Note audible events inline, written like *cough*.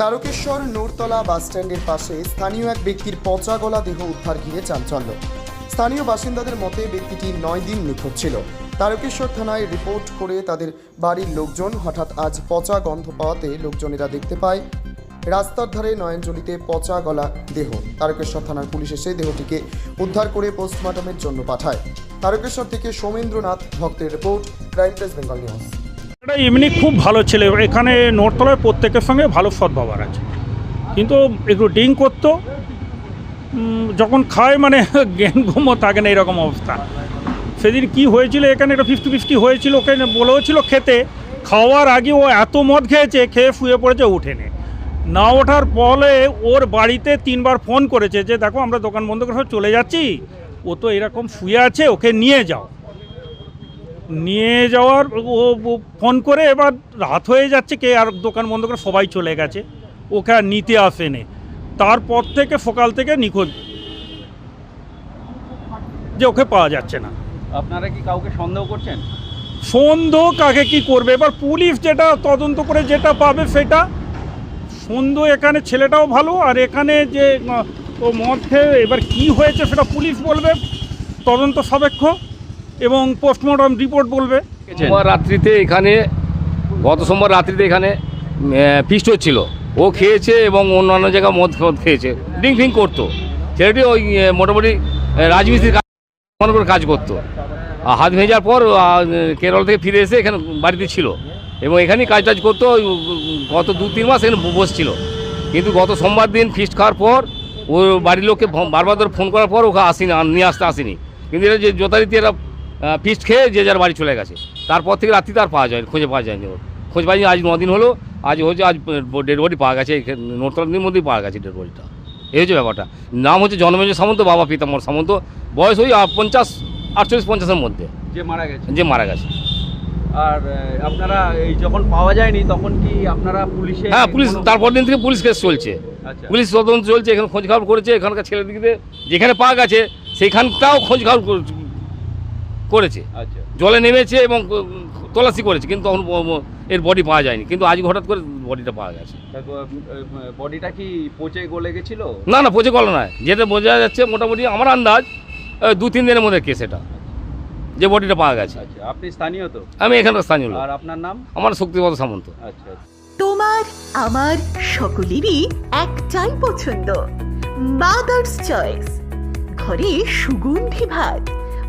তারকেশ্বর নূরতলা বাসস্ট্যান্ডের পাশে স্থানীয় এক ব্যক্তির পচা গলা দেহ উদ্ধার ঘিরে চাঞ্চল্য। স্থানীয় বাসিন্দাদের মতে ব্যক্তিটি নয় দিন নিখোঁজ ছিল। তারকেশ্বর থানায় রিপোর্ট করে তাদের বাড়ির লোকজন হঠাৎ আজ পচা গন্ধ পাওয়াতে লোকজনেরা দেখতে পায়, রাস্তার ধারে নয়নজলিতে পচা গলা দেহ। তারকেশ্বর থানার পুলিশ এসে দেহটিকে উদ্ধার করে পোস্টমর্টমের জন্য পাঠায়। তারকেশ্বর থেকে সৌমেন্দ্রনাথ ভক্তের report, crime press Bengal news. এমনি খুব ভালো ছেলে। এখানে নোটতলার প্রত্যেকের সঙ্গে ভালো সদ্ব্যবহার আছে। কিন্তু একটু ডিং করতো যখন খায় মানে *laughs* জ্ঞান ঘুমো থাকে না এরকম অবস্থা। সেদিন কি হয়েছিল, এখানে একটা ফিফটি ফিফটি হয়েছিল, ওকে বলেছিল খেতে। খাওয়ার আগে ও এত মদ খেয়েছে, খেয়ে শুয়ে পড়েছে উঠেনে না ওঠার ফলে ওর বাড়িতে তিনবার ফোন করেছে যে, দেখো, আমরা দোকান বন্ধ করে চলে যাচ্ছি। ও তো এরকম শুয়ে আছে, ওকে নিয়ে যাও। নিয়ে যাওয়ার ও ফোন করে এবার রাত হয়ে যাচ্ছে কে আর দোকান বন্ধ করে সবাই চলে গেছে। ওকে আর নিতে আসেনি। তারপর থেকে সকাল থেকে নিখোঁজ। যে ওকে পাওয়া যাচ্ছে না। আপনারা কি কাউকে সন্দেহ করছেন? সন্দেহ কাকে কি করবে? এবার পুলিশ যেটা তদন্ত করে যেটা পাবে সেটা। সন্দেহ এখানে ছেলেটাও ভালো আর এখানে যে ও মদ খেয়ে এবার কি হয়েছে সেটা পুলিশ বলবে। তদন্ত সাপেক্ষ। এবং পোস্টমর্টম রিপোর্ট বলবে। সোমবার রাত্রিতে এখানে, গত সোমবার রাত্রিতে এখানে ফিস্ট হচ্ছিল। ও খেয়েছে এবং অন্যান্য জায়গায় মদ খেয়েছে। ড্রিঙ্ক ফিঙ্ক করতো। ছেলেটি ওই মোটামুটি রাজমিস্ত্রির কাজ করে কাজ করতো। হাত ভেজার পর কেরল থেকে ফিরে এসে এখানে বাড়িতে ছিল। এবং এখানেই কাজ টাজ করতো গত দু, তিন মাস এখানে বসছিল। কিন্তু গত সোমবার দিন ফিস্ট খাওয়ার পর, ও বাড়ির লোককে বারবার ধরে ফোন করার পর ওকে আসেনি নিয়ে আসতে আসেনি। কিন্তু এটা যে যথারীতি এরা ফিস্ট খেয়ে যে যার বাড়ি চলে গেছে। তারপর থেকে রাত্রিতে আর পাওয়া যায়নি খুঁজে পাওয়া যায়নি ওর খোঁজ পাইনি আজ নদিন হলো আজ হচ্ছে আজ ডেড বডি পাওয়া গেছে নোটতলার মধ্যেই পাওয়া গেছে ডেড বডিটা এই হচ্ছে ব্যাপারটা। নাম হচ্ছে জন্মেজ সামন্ত বাবা পিতাম্বর সামন্ত। বয়স ওই পঞ্চাশ আটচল্লিশ পঞ্চাশের মধ্যে। যে মারা গেছে। যে মারা গেছে। আর আপনারা এই যখন পাওয়া যায়নি তখন কি আপনারা পুলিশে হ্যাঁ পুলিশ তারপর দিন থেকে পুলিশ কেস চলছে। আচ্ছা। পুলিশ তদন্ত চলছে এখানে খোঁজ খবর করেছে এখানকার ছেলেদিকে যেখানে পাওয়া গেছে সেইখানটাও খোঁজ খবর কর- করেছে। আচ্ছা। জলে নেমেছে এবং উম, তল্লাশি করেছে কিন্তু তখন এর বডি পাওয়া যায়নি। কিন্তু আজ হঠাৎ করে বডিটা পাওয়া গেছে। বডিটা কি পচে গলে গেছিল? না না পচে গেল না যেটা বোঝা যাচ্ছে মোটামুটি আমার আন্দাজ দু তিন দিনের মধ্যে কেস এটা। যে বডিটা পাওয়া গেছে। আচ্ছা আপনি স্থানীয় তো? আমি এখানকার স্থানীয় আর আপনার নাম? আমার শক্তিপদ সামন্ত। আচ্ছা তোমার আমার সকলেরই একটাই পছন্দ মাদার্স চয়েস ঘরে সুগন্ধি ভাত।